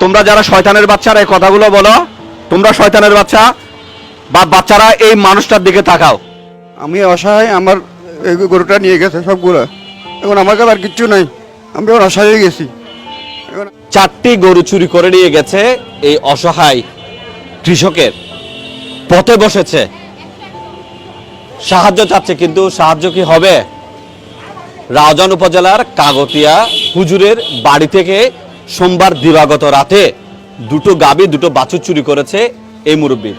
তোমরা যারা শয়তানের বাচ্চারা এই কথাগুলো বলো। তোমরা শয়তানের বাচ্চা বা বাচ্চারা এই মানুষটার দিকে তাকাও। আমি অসহায় আমার এই গরুটা নিয়ে গেছে সবগুলো। এখন আমার কাছে আর কিচ্ছু নাই। আমি এখন অসহায় হয়ে গেছি। চারটি গরু চুরি করে নিয়ে গেছে এই অসহায় কৃষকের। পথে বসেছে। সাহায্য চাচ্ছে কিন্তু সাহায্য কি হবে? রাউজান উপজেলার কাগতিয়া হুজুরের বাড়ি থেকে সোমবার দিবাগত রাতে দুটো গাবি দুটো বাছুর চুরি করেছে এই মুরব্বী।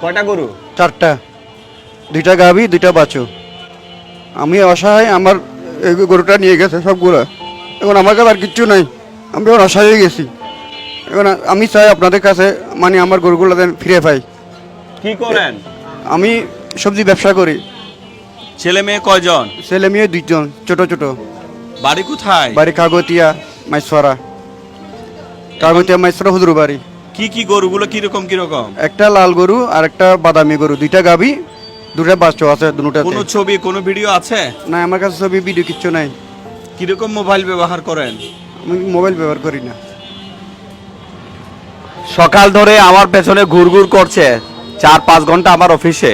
কয়টা গরু? চারটা। দুইটা গাভি দুইটা বাছু আমি অসহায় আমার এই গরুটা নিয়ে গেছে সবগুলো। এখন আমার কাছে আর কিচ্ছু নাই। আমি এখন অসহায় হয়ে গেছি। এখন আমি চাই আপনাদের কাছে মানে আমার গরুগুলো যেন ফিরে পাই। কি করেন? আমি সবজি ব্যবসা করি। ছেলে মেয়ে কয়জন? ছেলে মেয়ে দুইজন ছোট ছোট। বাড়ি কোথায়? বাড়ি কাগতিয়া মাইসরা কাগতিয়া মাইসরা হুজুর বাড়ি? কি কি গরুগুলো কীরকম কীরকম? একটা লাল গরু আর একটা বাদামি গরু দুইটা গাভি দুটা বাচ্চা আছে দুটাতে। কোনো ছবি কোনো ভিডিও আছে? না আমার কাছে ছবি ভিডিও কিচ্ছু নাই। কীরকম মোবাইল ব্যবহার করেন? আমি মোবাইল ব্যবহার করি না। সকাল ধরে আমার পেছনে ঘুরঘুর করছে চার পাঁচ ঘণ্টা আমার অফিসে।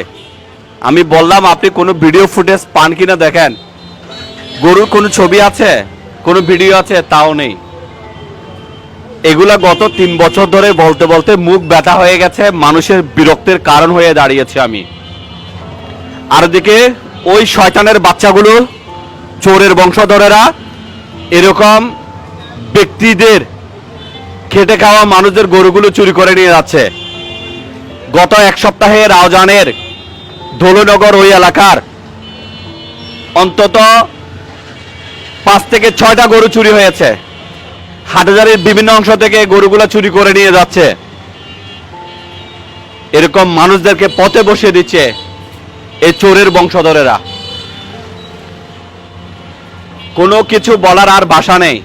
আমি বললাম আপনি কোনো ভিডিও ফুটেজ পান কিনা দেখেন? গরুর কোনো ছবি আছে? কোনো ভিডিও আছে? তাও নেই। এগুলা গত তিন বছর ধরে বলতে বলতে মুখ ব্যথা হয়ে গেছে, মানুষের বিরক্তের কারণ হয়ে দাঁড়িয়েছে আমি। আর দিকে ওই শয়তানের বাচ্চাগুলো, চোরের বংশধরেরা, এরকম ব্যক্তিদের খেটে খাওয়া মানুষদের গরুগুলো চুরি করে নিয়ে যাচ্ছে। গত এক সপ্তাহে রাওজানের ধোলনগর ওই এলাকার অন্তত পাঁচ থেকে ছয়টা গরু চুরি হয়েছে। হাটহাজারির বিভিন্ন অংশ থেকে গরুগুলো চুরি করে নিয়ে যাচ্ছে। এরকম মানুষদেরকে পথে বসিয়ে দিচ্ছে এই চোরের বংশধরেরা। কোনো কিছু বলার আর ভাষা নেই।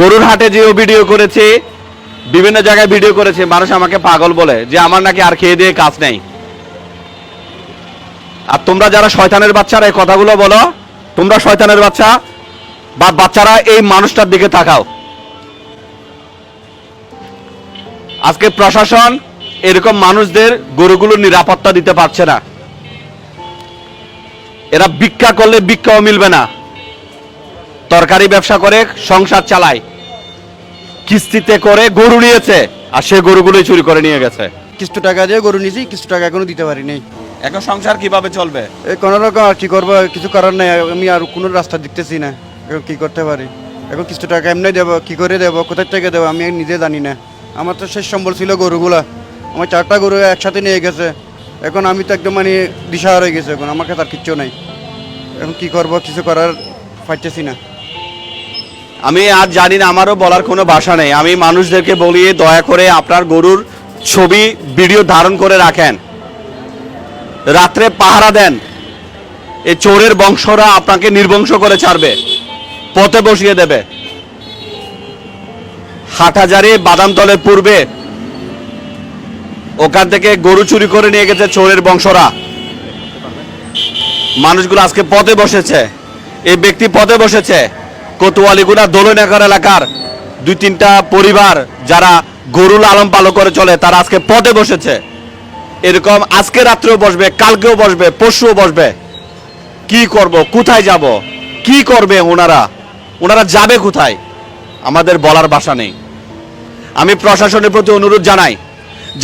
গরুর হাটে যেও ভিডিও করেছি, বিভিন্ন জায়গায় ভিডিও করেছে, মানুষ আমাকে পাগল বলে যে আমার নাকি আর খেয়ে দিয়ে কাজ নেই। আর তোমরা যারা শয়তানের বাচ্চারা এই কথাগুলো বলো, তোমরা শয়তানের বাচ্চা বা বাচ্চারা এই মানুষটার দিকে তাকাও। আজকে প্রশাসন এরকম মানুষদের গরুগুলোর নিরাপত্তা দিতে পারছে না। এরা ভিক্ষা করলে ভিক্ষাও মিলবে না। তরকারি ব্যবসা করে সংসার চালায়। কিস্তিতে করে গরু নিয়েছে আর সে গরুগুলোই চুরি করে নিয়ে গেছে। কিছু টাকা দিয়ে গরু নিয়েছি কিছু টাকা এখনও দিতে পারি নাই এখন সংসার কীভাবে চলবে? এই কোনো রকম আর কি করব কিছু করার নাই আমি আর কোনো রাস্তা দেখতেছি না। এখন কি করতে পারি? এখন কিছু টাকা এমনি দেবো কি করে দেবো কোথায় থেকে দেবো আমি নিজে জানি না। আমার তো শেষ সম্বল ছিল গরুগুলা। আমার চারটা গরু একসাথে নিয়ে গেছে। এখন আমি তো একদম মানে দিশা হয়ে গেছে এখন আমার কাছে আর কিচ্ছু নাই। এখন কি করব, কিছু করার পাইতেছি না। আমি আর জানি না, আমারও বলার কোনো ভাষা নেই। আমি মানুষদেরকে বলি দয়া করে আপনার গরুর ছবি, ভিডিও ধারণ করে রাখেন। রাত্রে পাহারা দেন। এই চোরের বংশরা আপনাকে নির্বংশ করে ছাড়বে। পথে বসিয়ে দেবে। হাটহাজারি বাদামতলের পূর্বে ওখান থেকে গরু চুরি করে নিয়ে গেছে চোরের বংশরা। মানুষগুলো আজকে পথে বসেছে। এই ব্যক্তি পথে বসেছে। কোতোয়ালিগুনা দোলনাকার এলাকার দুই তিনটা পরিবার যারা গরু লালন পালন করে চলে, তারা আজকে পথে বসেছে। এরকম আজকে রাত্রেও বসবে, কালকেও বসবে, পরশুও বসবে। কি করব, কোথায় যাব, কি করবে ওনারা? ওনারা যাবে কোথায়? আমাদের বলার ভাষা নেই। আমি প্রশাসনের প্রতি অনুরোধ জানাই,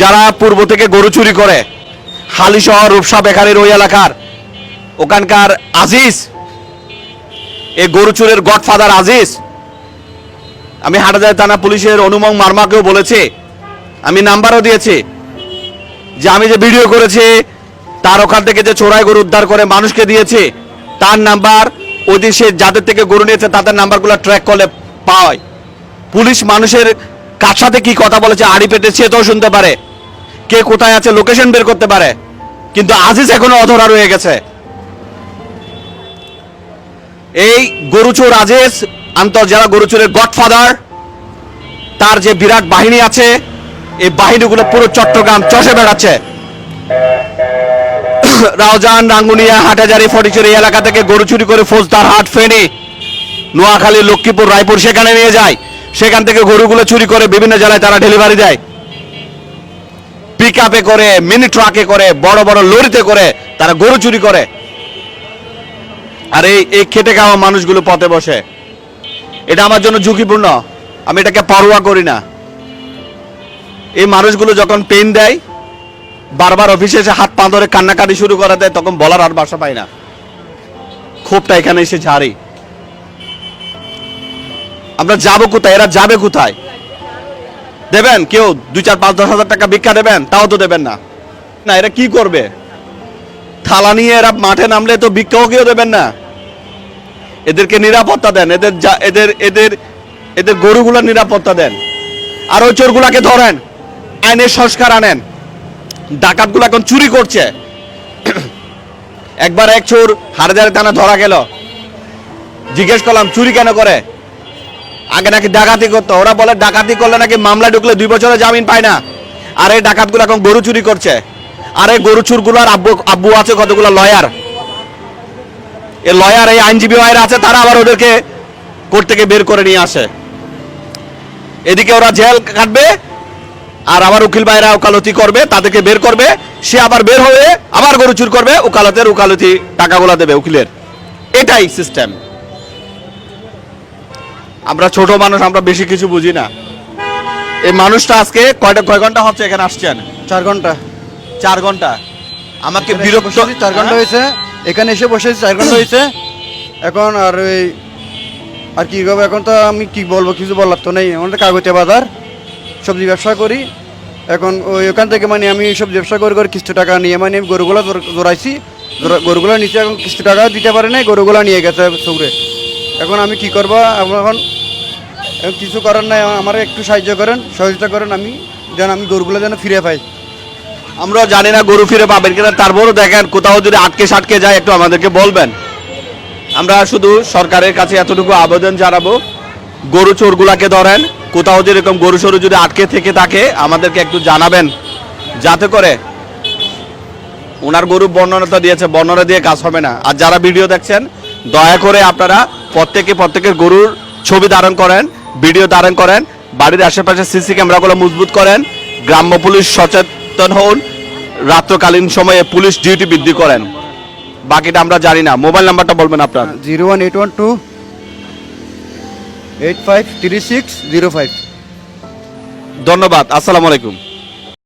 যারা পূর্ব থেকে গরু চুরি করে, হালিশহর রূপসা বেকারির ওই এলাকার, ওখানকার আজিজ, এই গরু চুরের গডফাদার আজিজ, আমি হাটাজার থানা পুলিশের অনুমং মার্মাকেও বলেছি, আমি নাম্বারও দিয়েছি, যে আমি যে ভিডিও করেছি, তার ওখান থেকে যে চোরাই গরু উদ্ধার করে মানুষকে দিয়েছে, তার নাম্বার, ওই সে যাদের থেকে গরু নিয়েছে, তাদের নাম্বারগুলো ট্র্যাক করলে পায় পুলিশ মানুষের কার সাথে কি কথা বলেছে, আড়ি পেটে, সে তো শুনতে পারে। কে কোথায় আছে লোকেশন বের করতে পারে। কিন্তু আজিজ এখনও অধরা রয়ে গেছে। এই গরুচোর আজিজ আন্তর্জেলা গরুচোরের গডফাদার, তার যে বিরাট বাহিনী আছে, এই বাহিনীগুলো পুরো চট্টগ্রাম চষে বেড়াচ্ছে। রাউজান, রাঙ্গুনিয়া হাটাজারি ফটিচুরি এলাকা থেকে গরু চুরি করে ফৌজদার হাট, ফেনী, নোয়াখালী, লক্ষ্মীপুর, রায়পুর, সেখানে নিয়ে যায়। সেখান থেকে গরুগুলো চুরি করে বিভিন্ন জেলায় তারা ডেলিভারি দেয়। পিক আপে করে মিনি ট্রাকে করে, বড় বড় লরিতে করে তারা গরু চুরি করে। আর এই এই খেটে খাওয়া মানুষগুলো পথে বসে। এটা আমার জন্য ঝুঁকিপূর্ণ। আমি এটাকে পারোয়া করি না। এই মানুষগুলো যখন পেন দেয়, বারবার অফিসে এসে হাত পা ধরে কান্নাকাটি শুরু করে দেয়, তখন বলার আর বাসা পাই না। ক্ষোভটা এখানে এসে ঝাড়ি। আমরা যাব কোথায়? এরা যাবে কোথায়? দেবেন? কেউ দুই, চার, পাঁচ, দশ হাজার টাকা ভিক্ষা দেবেন? তাও তো দেবেন না। না, এরা কি করবে? থালা নিয়ে এরা মাঠে নামলে তো ভিক্ষাও কেউ দেবেন না। এদেরকে নিরাপত্তা দেন। এদের এদের এদের এদের গরুগুলোর নিরাপত্তা দেন। আর ওই চোরগুলাকে ধরেন। আইনের সংস্কার আনেন। ডাকাতগুলো এখন চুরি করছে। একবার এক চোর হাড়দারে টানা ধরা গেল। জিজ্ঞেস করলাম, চুরি কেন করে? আগে নাকি ডাকাতি করতো, ওরা বলে ডাকাতি করলে নাকি মামলা ঢুকলে দুই বছরের জামিন পায় না। আর এই ডাকাতগুলো এখন গরু চুরি করছে। আর এই গরু চুরগুলোর আব্বু আব্বু আছে কতগুলো লয়ার। এই লয়ার, এই আইনজীবী ভাইরা আছে, তারা আবার ওদেরকে কোর্ট থেকে বের করে নিয়ে আসে। এদিকে ওরা জেল কাটবে, আর আবার উকিল ভাইরা ওকালতি করবে, তাদেরকে বের করবে। সে আবার বের হয়ে আবার গরু চুর করবে, ওকালতের ওকালতি টাকাগুলো দেবে উকিলের। এটাই সিস্টেম আমরা ছোট মানুষ আমরা বেশি কিছু বুঝি না। এই মানুষটা আজকে কয়টা কয় ঘণ্টা হচ্ছে এখানে আসছেন? চার ঘণ্টা। চার ঘণ্টা। আমাকে বিরক্ত চার ঘণ্টা হয়েছে। এখানে এসে বসেছি চার ঘণ্টা হয়েছে। এখন আর ওই আর কি করব? এখন তো আমি কি বলব? কিছু বলার তো নেই। আমাদের কাগজে বাজার সবজি ব্যবসা করি। এখন ওই ওখান থেকে মানে আমি সব ব্যবসা করে করে কিস্তি টাকা নিয়ে মানে আমি গরুগুলো জোর- জোড়াইছি। জোড়া- গরুগুলো নিচে এখন কিস্তি টাকা দিতে পারে নাই গরুগুলো নিয়ে গেছে সৌরে। এখন আমি কি করব? এখন কিছু করার নাই, আমার একটু সাহায্য করেন, সহযোগিতা করেন, আমি যেন আমি গরুগুলো যেন ফিরে পাই। আমরা জানি না গরু ফিরে পাবেন কিনা, তারপরও দেখেন কোথাও যদি আটকে সাটকে যায়, একটু আমাদেরকে বলবেন। আমরা শুধু সরকারের কাছে এতটুকু আবেদন জানাব, গরু চোরগুলাকে ধরেন, কোথাও যেরকম গরু সরু যদি আটকে থেকে থাকে, আমাদেরকে একটু জানাবেন, যাতে করে ওনার গরু বর্ণনা দিয়েছে, বর্ণনা দিয়ে কাজ হবে না। আর যারা ভিডিও দেখছেন দয়া করে আপনারা প্রত্যেকে প্রত্যেকের গরুর ছবি ধারণ করেন ভিডিও ধারণ করেন বাড়ির আশেপাশে সিসি ক্যামেরাগুলো মজবুত করেন গ্রাম্য পুলিশ সচেতন হন রাত্রকালীন সময়ে পুলিশ ডিউটি বৃদ্ধি করেন। বাকিটা আমরা জানি না। মোবাইল নাম্বারটা বলবেন আপনার। Zero one eight one two eight five three six zero five. ধন্যবাদ। আসসালামু আলাইকুম।